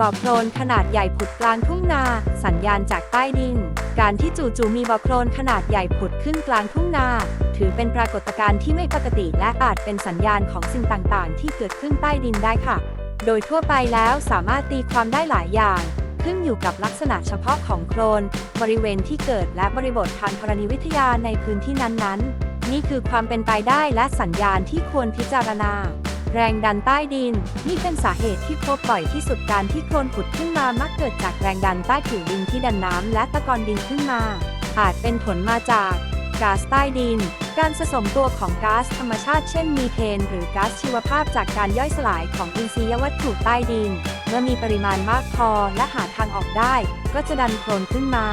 บ่อโคลนขนาดใหญ่ผุดกลางทุ่งนา สัญญาณจากใต้ดิน การที่จู่ๆมีบ่อโคลนขนาดใหญ่ผุดขึ้นกลางทุ่งนา ถือเป็นปรากฏการณ์ที่ไม่ปกติและอาจเป็นสัญญาณของสิ่งต่างๆ ที่เกิดขึ้นใต้ดินได้ค่ะ โดยทั่วไปแล้วสามารถตีความได้หลายอย่างขึ้นอยู่กับลักษณะเฉพาะของโคลน บริเวณที่เกิดและบริบททางธรณีวิทยาในพื้นที่นั้นๆ นี่คือความเป็นไปได้และสัญญาณที่ควรพิจารณา แรงดันใต้ดิน นี่เป็นสาเหตุที่พบบ่อยที่สุดการที่โคลนผุดขึ้นมามักเกิดจากแรงดันใต้ผิวดินที่ดันน้ำและตะกอนดินขึ้นมา อาจเป็นผลมาจากก๊าซใต้ดิน การสะสมตัวของก๊าซธรรมชาติเช่นมีเทน หรือก๊าซชีวภาพจากการย่อยสลายของอินทรียวัตถุใต้ดิน เมื่อมีปริมาณมากพอและหาทางออกได้ ก็จะดันโคลนขึ้นมา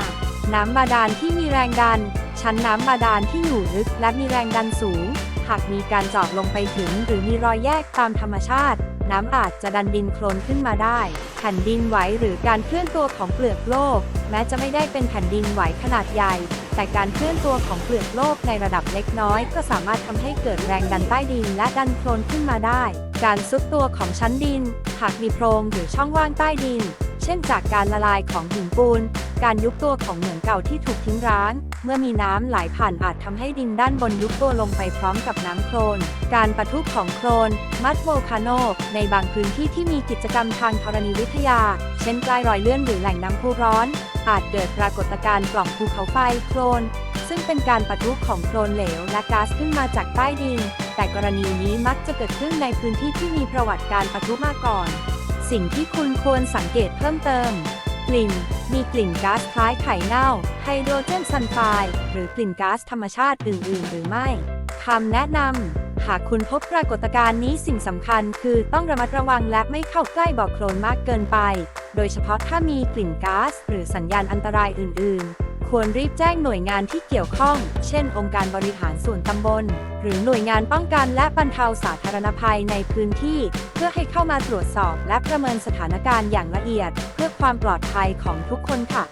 น้ำบาดาลที่มีแรงดัน ชั้นน้ำบาดาลที่อยู่ลึกและมีแรงดันสูง หากมีการเจาะลงไปถึงหรือมีรอยแยกตามธรรมชาติ น้ำอาจจะดันดินโคลนขึ้นมาได้ แผ่นดินไหวหรือการเคลื่อนตัวของเปลือกโลก แม้จะไม่ได้เป็นแผ่นดินไหวขนาดใหญ่ แต่การเคลื่อนตัวของเปลือกโลกในระดับเล็กน้อย ก็สามารถทำให้เกิดแรงดันใต้ดินและดันโคลนขึ้นมาได้ การซุดตัวของชั้นดิน หากมีโพรงหรือช่องว่างใต้ดิน ช่นจากการละลายของหินปูน การยุบตัวของเหมืองเก่าที่ถูกทิ้งร้าง เมื่อมีน้ำไหลผ่านอาจทำให้ดินด้านบนยุบตัวลงไปพร้อมกับน้ำโคลน การปะทุของโคลน มัดโวคาโน ในบางพื้นที่ที่มีกิจกรรมทางธรณีวิทยา เช่นใกล้รอยเลื่อนหรือแหล่งน้ำพุร้อน อาจเกิดปรากฏการณ์ปล่องภูเขาไฟโคลน ซึ่งเป็นการปะทุของโคลนเหลวและก๊าซขึ้นมาจากใต้ดิน แต่กรณีนี้มักจะเกิดขึ้นในพื้นที่ที่มีประวัติการปะทุมาก่อน สิ่งที่คุณควรสังเกตเพิ่มเติม กลิ่น มีกลิ่นก๊าซคล้ายไข่เน่า ไฮโดรเจนซัลไฟด์หรือกลิ่นก๊าซธรรมชาติอื่น ๆ หรือไม่คำแนะนำ หากคุณพบปรากฏการณ์นี้สิ่งสำคัญคือต้องระมัดระวังและไม่เข้าใกล้บ่อโคลนมากเกินไป โดยเฉพาะถ้ามีกลิ่นก๊าซหรือสัญญาณอันตรายอื่น ๆ ควรรีบแจ้งหน่วยงานที่เกี่ยวข้อง เช่น องค์การบริหารส่วนตำบล หรือหน่วยงานป้องกันและบรรเทาสาธารณภัยในพื้นที่ เพื่อให้เข้ามาตรวจสอบและประเมินสถานการณ์อย่างละเอียด เพื่อความปลอดภัยของทุกคนค่ะ